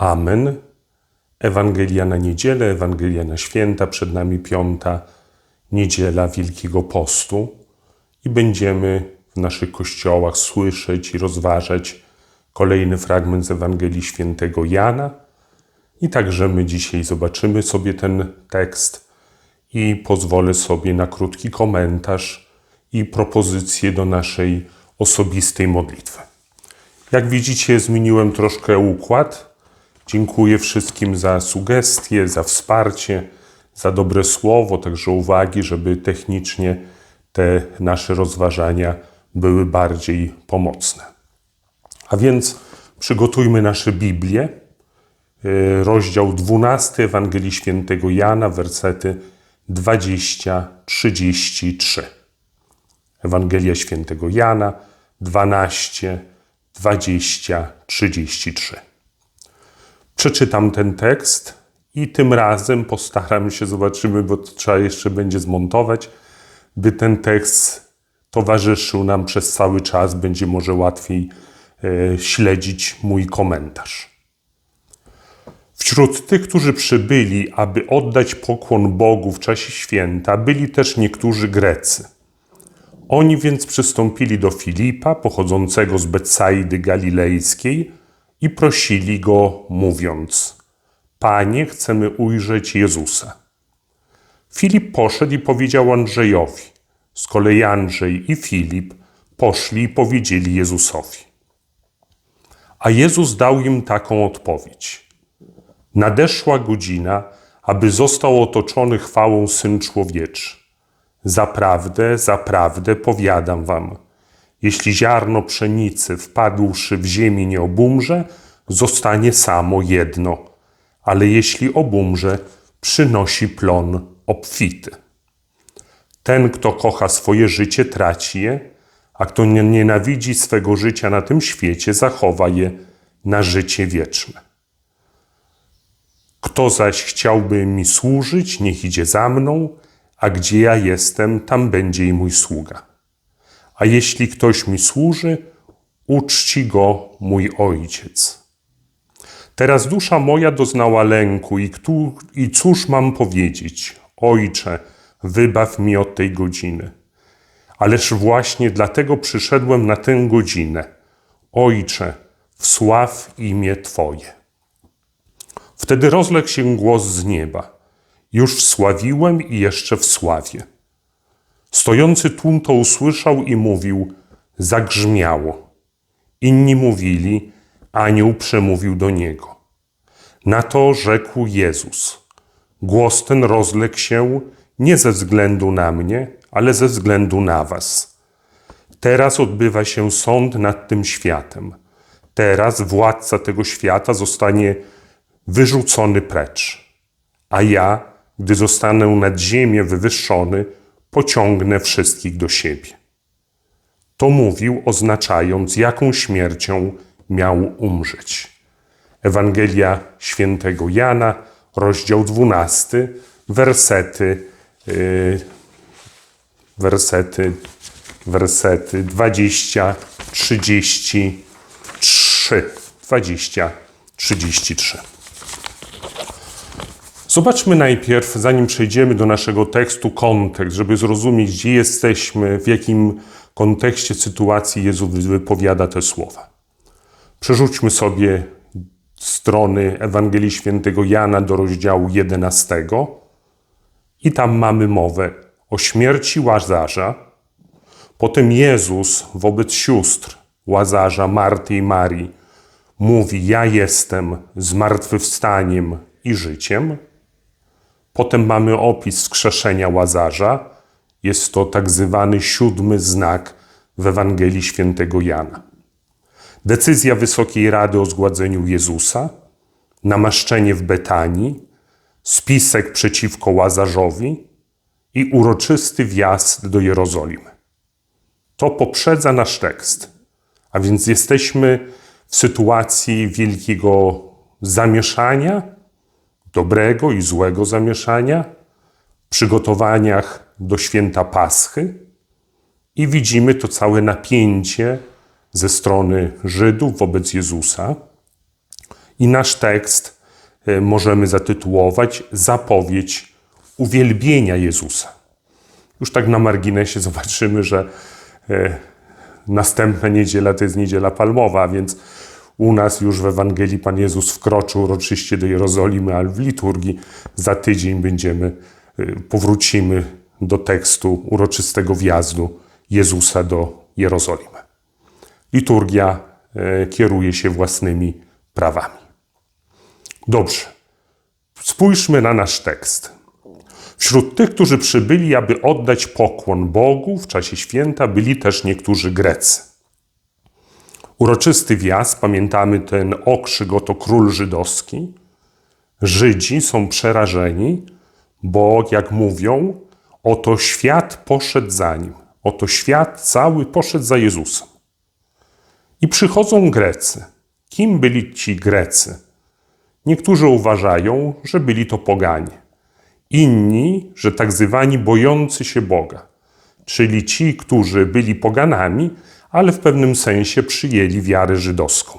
Amen. Ewangelia na niedzielę, Ewangelia na święta, przed nami piąta niedziela Wielkiego Postu i będziemy w naszych kościołach słyszeć i rozważać kolejny fragment z Ewangelii Świętego Jana. I także my dzisiaj zobaczymy sobie ten tekst i pozwolę sobie na krótki komentarz i propozycję do naszej osobistej modlitwy. Jak widzicie, zmieniłem troszkę układ. Dziękuję wszystkim za sugestie, za wsparcie, za dobre słowo, także uwagi, żeby technicznie te nasze rozważania były bardziej pomocne. A więc przygotujmy nasze Biblię, y, rozdział 12 Ewangelii Świętego Jana, wersety 20-33. Ewangelia Świętego Jana 12, 20, 33. Przeczytam ten tekst i tym razem postaram się, zobaczymy, bo trzeba jeszcze będzie zmontować, by ten tekst towarzyszył nam przez cały czas, będzie może łatwiej e, śledzić mój komentarz. Wśród tych, którzy przybyli, aby oddać pokłon Bogu w czasie święta, byli też niektórzy Grecy. Oni więc przystąpili do Filipa, pochodzącego z Betsaidy Galilejskiej, i prosili go, mówiąc: Panie, chcemy ujrzeć Jezusa. Filip poszedł i powiedział Andrzejowi. Z kolei Andrzej i Filip poszli i powiedzieli Jezusowi. A Jezus dał im taką odpowiedź: Nadeszła godzina, aby został otoczony chwałą syn człowieczy. Zaprawdę, zaprawdę powiadam wam, jeśli ziarno pszenicy wpadłszy w ziemi nie obumrze, zostanie samo jedno, ale jeśli obumrze, przynosi plon obfity. Ten, kto kocha swoje życie, traci je, a kto nienawidzi swego życia na tym świecie, zachowa je na życie wieczne. Kto zaś chciałby mi służyć, niech idzie za mną, a gdzie ja jestem, tam będzie i mój sługa. A jeśli ktoś mi służy, uczci go mój ojciec. Teraz dusza moja doznała lęku i, ktu, i cóż mam powiedzieć? Ojcze, wybaw mi od tej godziny. Ależ właśnie dlatego przyszedłem na tę godzinę. Ojcze, wsław imię Twoje. Wtedy rozległ się głos z nieba. Już wsławiłem i jeszcze wsławię. Stojący tłum to usłyszał i mówił: Zagrzmiało. Inni mówili: Anioł przemówił do niego. Na to rzekł Jezus: Głos ten rozległ się nie ze względu na mnie, ale ze względu na was. Teraz odbywa się sąd nad tym światem. Teraz władca tego świata zostanie wyrzucony precz. A ja, gdy zostanę nad ziemię wywyższony, pociągnę wszystkich do siebie. To mówił, oznaczając, jaką śmiercią miał umrzeć. Ewangelia świętego Jana, rozdział 12, wersety, yy, wersety, wersety 20, 33. 20, 33. Zobaczmy najpierw, zanim przejdziemy do naszego tekstu, kontekst, żeby zrozumieć, gdzie jesteśmy, w jakim kontekście sytuacji Jezus wypowiada te słowa. Przerzućmy sobie strony Ewangelii Świętego Jana do rozdziału 11 i tam mamy mowę o śmierci Łazarza. Potem Jezus wobec sióstr Łazarza, Marty i Marii mówi: Ja jestem zmartwychwstaniem i życiem. Potem mamy opis skrzeszenia Łazarza. Jest to tak zwany siódmy znak w Ewangelii Świętego Jana. Decyzja Wysokiej Rady o zgładzeniu Jezusa, namaszczenie w Betanii, spisek przeciwko Łazarzowi i uroczysty wjazd do Jerozolimy. To poprzedza nasz tekst, a więc jesteśmy w sytuacji wielkiego zamieszania, dobrego i złego zamieszania, przygotowaniach do święta Paschy i widzimy to całe napięcie ze strony Żydów wobec Jezusa I nasz tekst e, możemy zatytułować Zapowiedź uwielbienia Jezusa. Już tak na marginesie zobaczymy, że e, następna niedziela to jest niedziela palmowa, więc u nas już w Ewangelii Pan Jezus wkroczył uroczyście do Jerozolimy, ale w liturgii za tydzień będziemy, y, powrócimy do tekstu uroczystego wjazdu Jezusa do Jerozolimy. Liturgia y, kieruje się własnymi prawami. Dobrze. Spójrzmy na nasz tekst. Wśród tych, którzy przybyli, aby oddać pokłon Bogu w czasie święta, byli też niektórzy Grecy. Uroczysty wjazd, pamiętamy ten okrzyk, oto król żydowski. Żydzi są przerażeni, bo jak mówią, oto świat poszedł za nim, oto świat cały poszedł za Jezusem. I przychodzą Grecy. Kim byli ci Grecy? Niektórzy uważają, że byli to poganie. Inni, że tak zwani bojący się Boga, czyli ci, którzy byli poganami, ale w pewnym sensie przyjęli wiarę żydowską.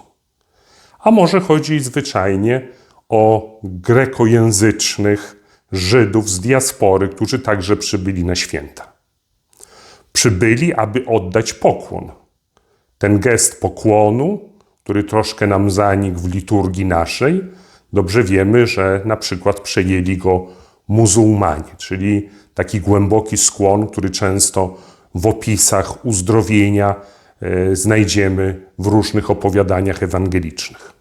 A może chodzi zwyczajnie o grekojęzycznych Żydów z diaspory, którzy także przybyli na święta. Przybyli, aby oddać pokłon. Ten gest pokłonu, który troszkę nam zanikł w liturgii naszej, dobrze wiemy, że na przykład przejęli go muzułmanie, czyli taki głęboki skłon, który często w opisach uzdrowienia znajdziemy w różnych opowiadaniach ewangelicznych.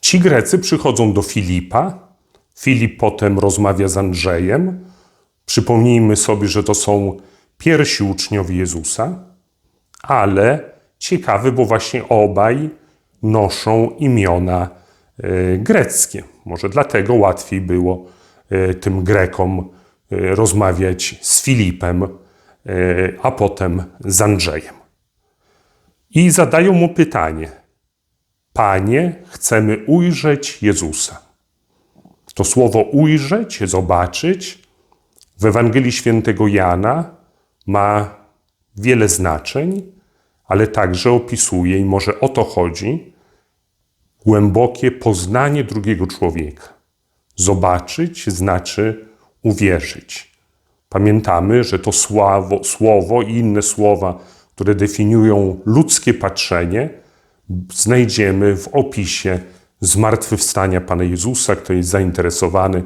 Ci Grecy przychodzą do Filipa. Filip potem rozmawia z Andrzejem. Przypomnijmy sobie, że to są pierwsi uczniowie Jezusa, ale ciekawy, bo właśnie obaj noszą imiona e, greckie. Może dlatego łatwiej było e, tym Grekom rozmawiać z Filipem, E, a potem z Andrzejem. I zadają mu pytanie: Panie, chcemy ujrzeć Jezusa. To słowo ujrzeć, zobaczyć w Ewangelii Świętego Jana ma wiele znaczeń, ale także opisuje, i może o to chodzi, głębokie poznanie drugiego człowieka. Zobaczyć znaczy uwierzyć. Pamiętamy, że to słowo, słowo i inne słowa, które definiują ludzkie patrzenie, znajdziemy w opisie zmartwychwstania Pana Jezusa. Kto jest zainteresowany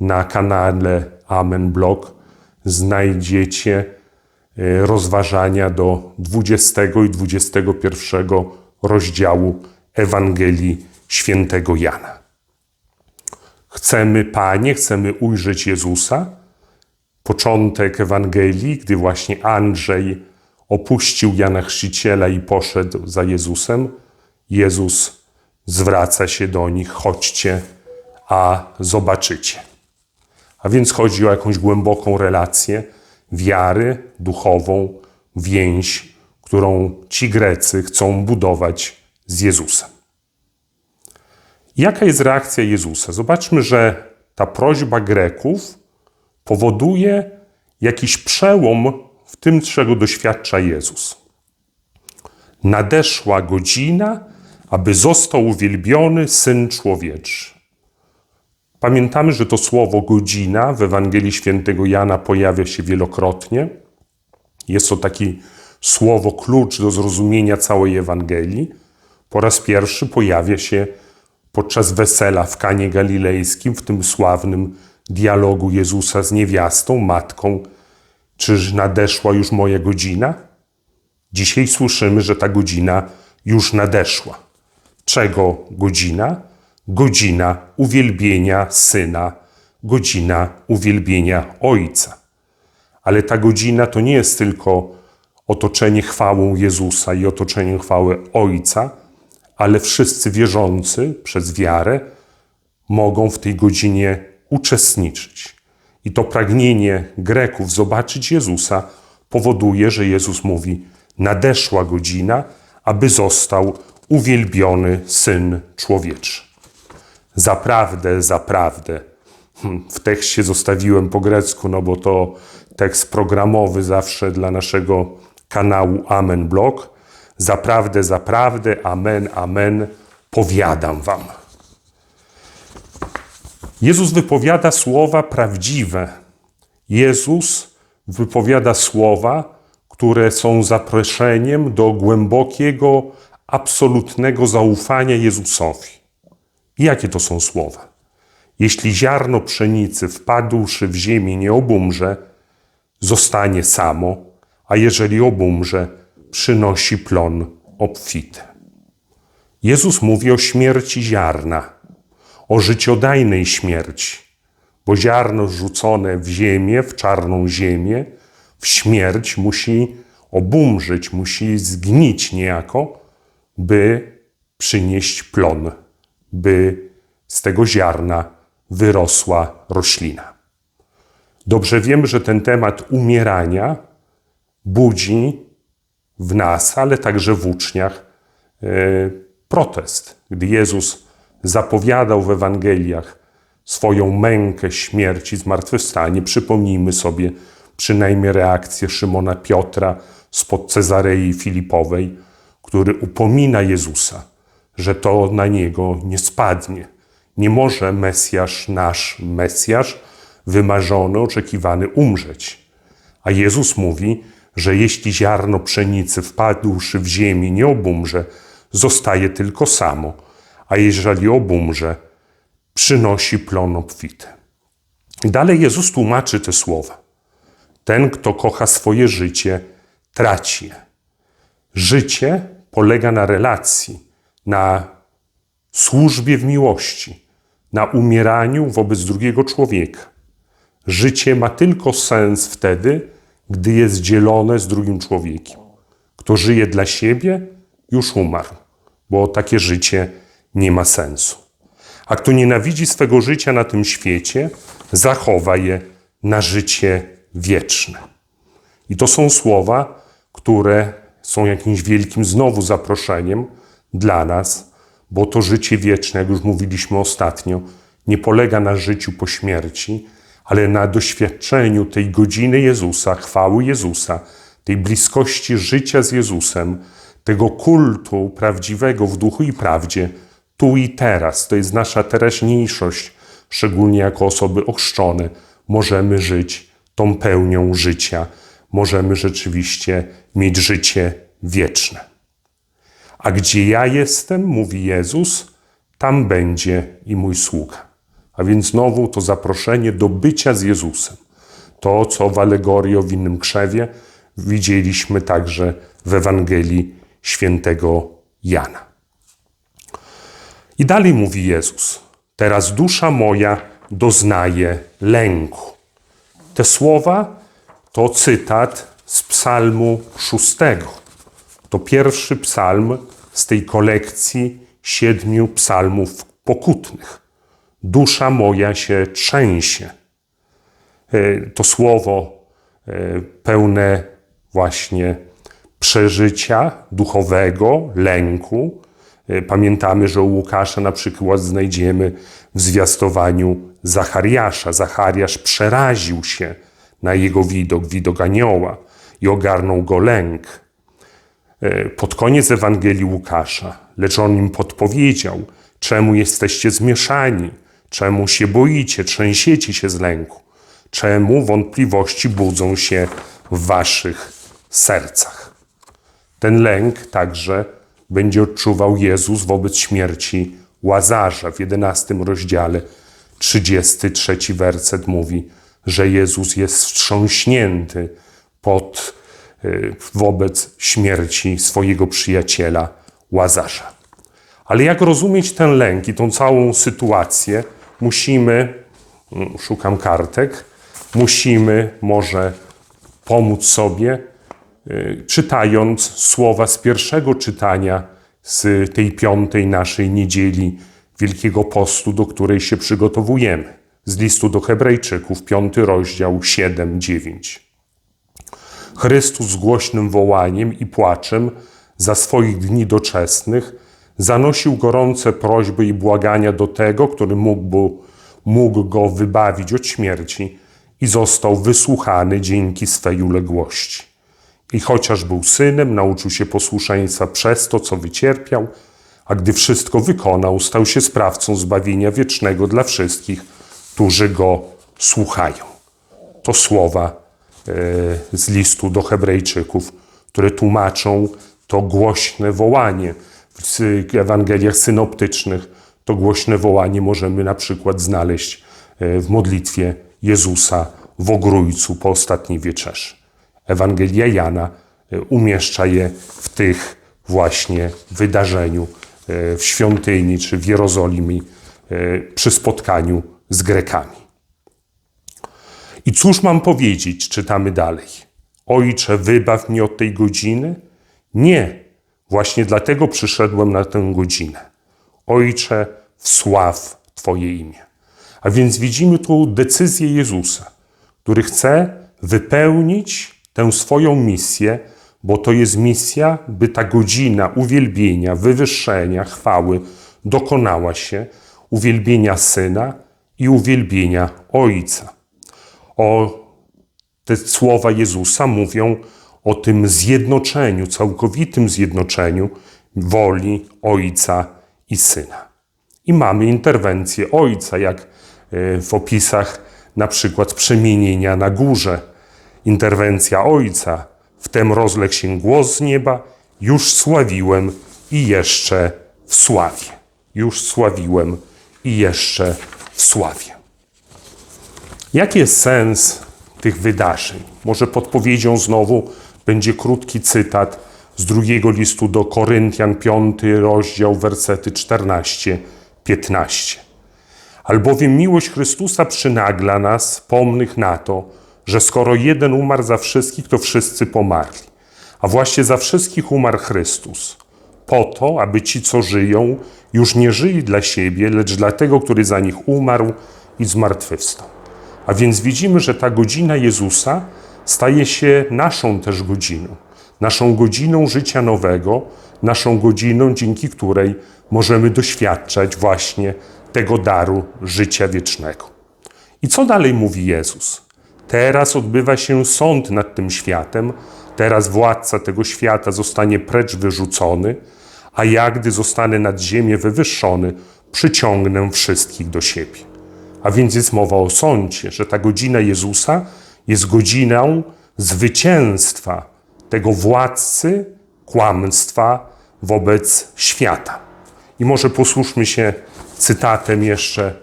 na kanale Amen Blog, znajdziecie e, rozważania do 20 i 21 rozdziału Ewangelii Świętego Jana. Chcemy, Panie, chcemy ujrzeć Jezusa, początek Ewangelii, gdy właśnie Andrzej opuścił Jana Chrzciciela i poszedł za Jezusem, Jezus zwraca się do nich: chodźcie, a zobaczycie. A więc chodzi o jakąś głęboką relację wiary, duchową, więź, którą ci Grecy chcą budować z Jezusem. Jaka jest reakcja Jezusa? Zobaczmy, że ta prośba Greków powoduje jakiś przełom w tym, czego doświadcza Jezus. Nadeszła godzina, aby został uwielbiony Syn Człowieczy. Pamiętamy, że to słowo godzina w Ewangelii Świętego Jana pojawia się wielokrotnie. Jest to taki słowo klucz do zrozumienia całej Ewangelii. Po raz pierwszy pojawia się podczas wesela w Kanie Galilejskim, w tym sławnym dialogu Jezusa z niewiastą, matką, czyż nadeszła już moja godzina? Dzisiaj słyszymy, że ta godzina już nadeszła. Czego godzina? Godzina uwielbienia Syna, godzina uwielbienia Ojca. Ale ta godzina to nie jest tylko otoczenie chwałą Jezusa i otoczenie chwały Ojca, ale wszyscy wierzący przez wiarę mogą w tej godzinie uczestniczyć. I to pragnienie Greków zobaczyć Jezusa powoduje, że Jezus mówi: Nadeszła godzina, aby został uwielbiony syn człowieczy. Zaprawdę, zaprawdę. Hmm, w tekście zostawiłem po grecku, no bo to tekst programowy zawsze dla naszego kanału Amen Blog. Zaprawdę, zaprawdę, amen, amen, powiadam wam. Jezus wypowiada słowa prawdziwe. Jezus wypowiada słowa, które są zaproszeniem do głębokiego, absolutnego zaufania Jezusowi. I jakie to są słowa? Jeśli ziarno pszenicy wpadłszy w ziemię nie obumrze, zostanie samo, a jeżeli obumrze, przynosi plon obfity. Jezus mówi o śmierci ziarna, o życiodajnej śmierci, bo ziarno rzucone w ziemię, w czarną ziemię, w śmierć musi obumrzeć, musi zgnić niejako, by przynieść plon, by z tego ziarna wyrosła roślina. Dobrze wiemy, że ten temat umierania budzi w nas, ale także w uczniach e, protest. Gdy Jezus zapowiadał w Ewangeliach swoją mękę śmierci, zmartwychwstanie, przypomnijmy sobie przynajmniej reakcję Szymona Piotra spod Cezarei Filipowej, który upomina Jezusa, że to na niego nie spadnie. Nie może Mesjasz, nasz Mesjasz, wymarzony, oczekiwany umrzeć. A Jezus mówi, że jeśli ziarno pszenicy wpadłszy w ziemię nie obumrze, zostaje tylko samo, a jeżeli obumrze, przynosi plon obfity. Dalej Jezus tłumaczy te słowa. Ten, kto kocha swoje życie, traci je. Życie polega na relacji, na służbie w miłości, na umieraniu wobec drugiego człowieka. Życie ma tylko sens wtedy, gdy jest dzielone z drugim człowiekiem. Kto żyje dla siebie, już umarł, bo takie życie nie ma sensu. A kto nienawidzi swego życia na tym świecie, zachowa je na życie wieczne. I to są słowa, które są jakimś wielkim znowu zaproszeniem dla nas, bo to życie wieczne, jak już mówiliśmy ostatnio, nie polega na życiu po śmierci, ale na doświadczeniu tej godziny Jezusa, chwały Jezusa, tej bliskości życia z Jezusem, tego kultu prawdziwego w duchu i prawdzie, tu i teraz. To jest nasza teraźniejszość, szczególnie jako osoby ochrzczone. Możemy żyć tą pełnią życia. Możemy rzeczywiście mieć życie wieczne. A gdzie ja jestem, mówi Jezus, tam będzie i mój sługa. A więc znowu to zaproszenie do bycia z Jezusem. To, co w alegorii o winnym krzewie widzieliśmy także w Ewangelii świętego Jana. I dalej mówi Jezus: Teraz dusza moja doznaje lęku. Te słowa to cytat z Psalmu szóstego. To pierwszy psalm z tej kolekcji siedmiu psalmów pokutnych dusza moja się trzęsie. E, to słowo e, pełne właśnie przeżycia duchowego, lęku. E, pamiętamy, że u Łukasza na przykład znajdziemy w zwiastowaniu Zachariasza. Zachariasz przeraził się na jego widok, widok anioła i ogarnął go lęk. Pod koniec Ewangelii Łukasza, lecz on im podpowiedział, czemu jesteście zmieszani, Czemu się boicie, trzęsiecie się z lęku? Czemu wątpliwości budzą się w waszych sercach? Ten lęk także będzie odczuwał Jezus wobec śmierci Łazarza. W 11 rozdziale 33 werset mówi, że Jezus jest wstrząśnięty pod, y, wobec śmierci swojego przyjaciela Łazarza. Ale jak rozumieć ten lęk i tą całą sytuację, musimy, mm, szukam kartek, musimy może pomóc sobie, czytając słowa z pierwszego czytania z tej piątej naszej niedzieli Wielkiego Postu, do której się przygotowujemy. Z listu do Hebrajczyków, piąty rozdział 7-9. Chrystus z głośnym wołaniem i płaczem za swoich dni doczesnych zanosił gorące prośby i błagania do tego, który mógł go wybawić od śmierci i został wysłuchany dzięki swej uległości. I chociaż był synem, nauczył się posłuszeństwa przez to, co wycierpiał, a gdy wszystko wykonał, stał się sprawcą zbawienia wiecznego dla wszystkich, którzy go słuchają. To słowa e, z listu do Hebrajczyków, które tłumaczą to głośne wołanie. W Ewangeliach synoptycznych to głośne wołanie możemy na przykład znaleźć e, w modlitwie Jezusa w Ogrójcu po ostatniej wieczerzy. Ewangelia Jana e, umieszcza je w tych właśnie wydarzeniu e, w świątyni czy w Jerozolimie przy spotkaniu z Grekami. I cóż mam powiedzieć, czytamy dalej. Ojcze, wybaw mnie od tej godziny? Nie, właśnie dlatego przyszedłem na tę godzinę. Ojcze, wsław Twoje imię. A więc widzimy tu decyzję Jezusa, który chce wypełnić tę swoją misję, bo to jest misja, by ta godzina uwielbienia, wywyższenia, chwały dokonała się, uwielbienia Syna i uwielbienia Ojca. O te słowa Jezusa mówią o tym zjednoczeniu, całkowitym zjednoczeniu woli Ojca i Syna. I mamy interwencję Ojca, jak e, w opisach na przykład przemienienia na górze. Interwencja Ojca, wtem rozległ się głos z nieba, już sławiłem i jeszcze w sławie. Już sławiłem i jeszcze w sławie. Jaki jest sens tych wydarzeń? Może podpowiedzią znowu będzie krótki cytat z drugiego listu do Koryntian, 5 rozdział, wersety 14-15. Albowiem miłość Chrystusa przynagla nas, pomnych na to, że skoro jeden umarł za wszystkich, to wszyscy pomarli. A właśnie za wszystkich umarł Chrystus. Po to, aby ci, co żyją, już nie żyli dla siebie, lecz dla tego, który za nich umarł i zmartwychwstał. A więc widzimy, że ta godzina Jezusa staje się naszą też godziną, naszą godziną życia nowego, naszą godziną, dzięki której możemy doświadczać właśnie tego daru życia wiecznego. I co dalej mówi Jezus? Teraz odbywa się sąd nad tym światem, teraz władca tego świata zostanie precz wyrzucony, a ja, gdy zostanę nad ziemię wywyższony, przyciągnę wszystkich do siebie. A więc jest mowa o sądzie, że ta godzina Jezusa jest godziną zwycięstwa tego władcy kłamstwa wobec świata. I może posłuszmy się cytatem jeszcze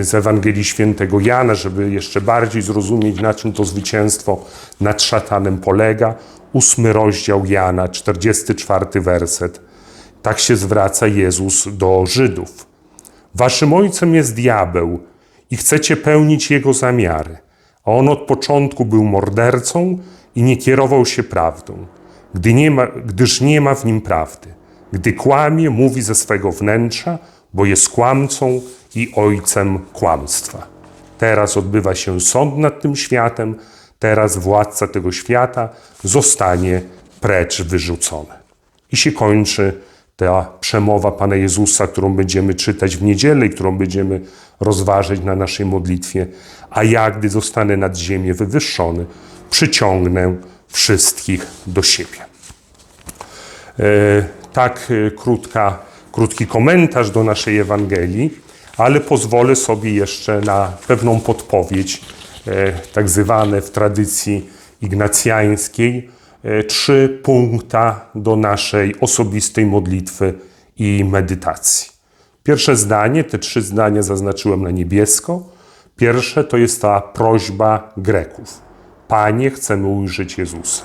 z Ewangelii Świętego Jana, żeby jeszcze bardziej zrozumieć, na czym to zwycięstwo nad szatanem polega. Ósmy rozdział Jana, 44 werset. Tak się zwraca Jezus do Żydów. Waszym ojcem jest diabeł i chcecie pełnić jego zamiary a on od początku był mordercą i nie kierował się prawdą, gdy nie ma, gdyż nie ma w nim prawdy. Gdy kłamie, mówi ze swego wnętrza, bo jest kłamcą i ojcem kłamstwa. Teraz odbywa się sąd nad tym światem, teraz władca tego świata zostanie precz wyrzucony. I się kończy ta przemowa Pana Jezusa, którą będziemy czytać w niedzielę i którą będziemy rozważyć na naszej modlitwie. A ja, gdy zostanę nad ziemię wywyższony, przyciągnę wszystkich do siebie. E, tak e, krótka, krótki komentarz do naszej Ewangelii, ale pozwolę sobie jeszcze na pewną podpowiedź, e, tak zwane w tradycji ignacjańskiej, E, trzy punkta do naszej osobistej modlitwy i medytacji. Pierwsze zdanie, te trzy zdania zaznaczyłem na niebiesko. Pierwsze to jest ta prośba Greków. Panie, chcemy ujrzeć Jezusa.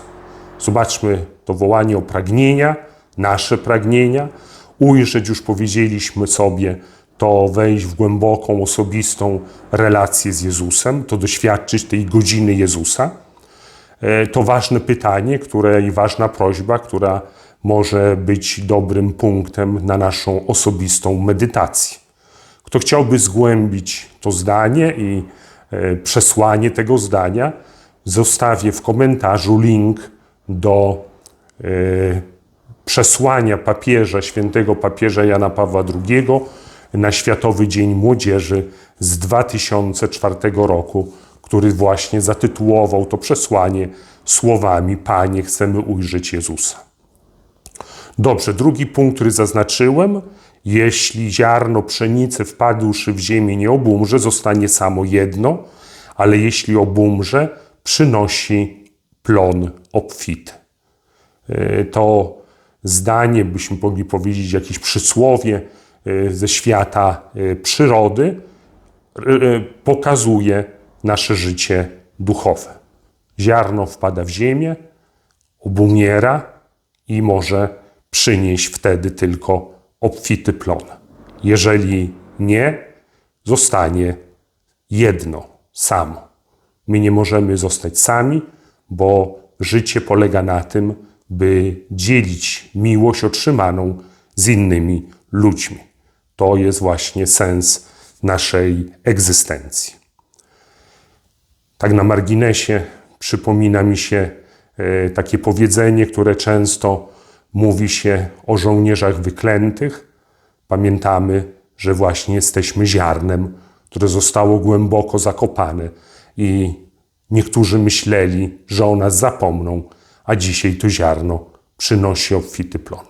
Zobaczmy to wołanie o pragnienia, nasze pragnienia. Ujrzeć, już powiedzieliśmy sobie, to wejść w głęboką, osobistą relację z Jezusem, to doświadczyć tej godziny Jezusa. E, to ważne pytanie, które i ważna prośba, która może być dobrym punktem na naszą osobistą medytację. Kto chciałby zgłębić to zdanie i e, przesłanie tego zdania, zostawię w komentarzu link do e, przesłania papieża, świętego papieża Jana Pawła II na Światowy Dzień Młodzieży z 2004 roku, który właśnie zatytułował to przesłanie słowami: Panie, chcemy ujrzeć Jezusa. Dobrze, drugi punkt, który zaznaczyłem. Jeśli ziarno pszenicy wpadłszy w ziemię nie obumrze, zostanie samo jedno, ale jeśli obumrze, przynosi plon obfity. Y, To zdanie, byśmy mogli powiedzieć, jakieś przysłowie ze świata y, przyrody, y, pokazuje nasze życie duchowe. Ziarno wpada w ziemię, obumiera i może przynieść wtedy tylko obfity plon. Jeżeli nie, zostanie jedno, samo. My nie możemy zostać sami, bo życie polega na tym, by dzielić miłość otrzymaną z innymi ludźmi. To jest właśnie sens naszej egzystencji. Tak na marginesie przypomina mi się e, takie powiedzenie, które często mówi się o żołnierzach wyklętych. Pamiętamy, że właśnie jesteśmy ziarnem, które zostało głęboko zakopane i niektórzy myśleli, że o nas zapomną, a dzisiaj to ziarno przynosi obfity plon.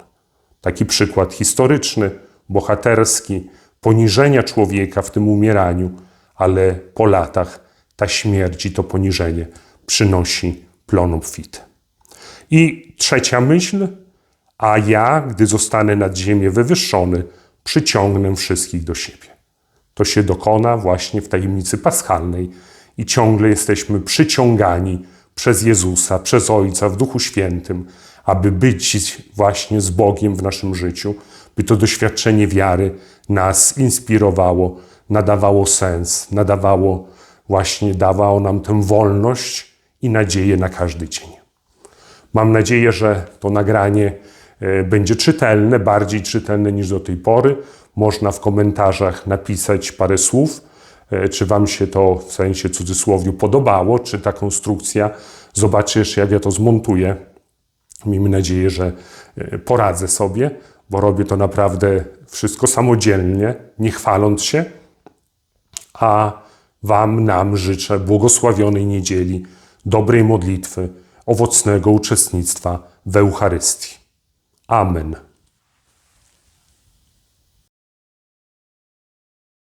Taki przykład historyczny, bohaterski, poniżenia człowieka w tym umieraniu, ale po latach ta śmierć i to poniżenie przynosi plon obfity. I trzecia myśl, a ja, gdy zostanę nad ziemię wywyższony, przyciągnę wszystkich do siebie. To się dokona właśnie w tajemnicy paschalnej i ciągle jesteśmy przyciągani przez Jezusa, przez Ojca w Duchu Świętym, aby być właśnie z Bogiem w naszym życiu, by to doświadczenie wiary nas inspirowało, nadawało sens, nadawało właśnie, dawało nam tę wolność i nadzieję na każdy dzień. Mam nadzieję, że to nagranie e, będzie czytelne, bardziej czytelne niż do tej pory. Można w komentarzach napisać parę słów, e, czy Wam się to w sensie cudzysłowiu podobało, czy ta konstrukcja. Zobaczysz, jak ja to zmontuję. Miejmy nadzieję, że e, poradzę sobie, bo robię to naprawdę wszystko samodzielnie, nie chwaląc się, a Wam, nam życzę błogosławionej niedzieli, dobrej modlitwy, owocnego uczestnictwa w Eucharystii. Amen.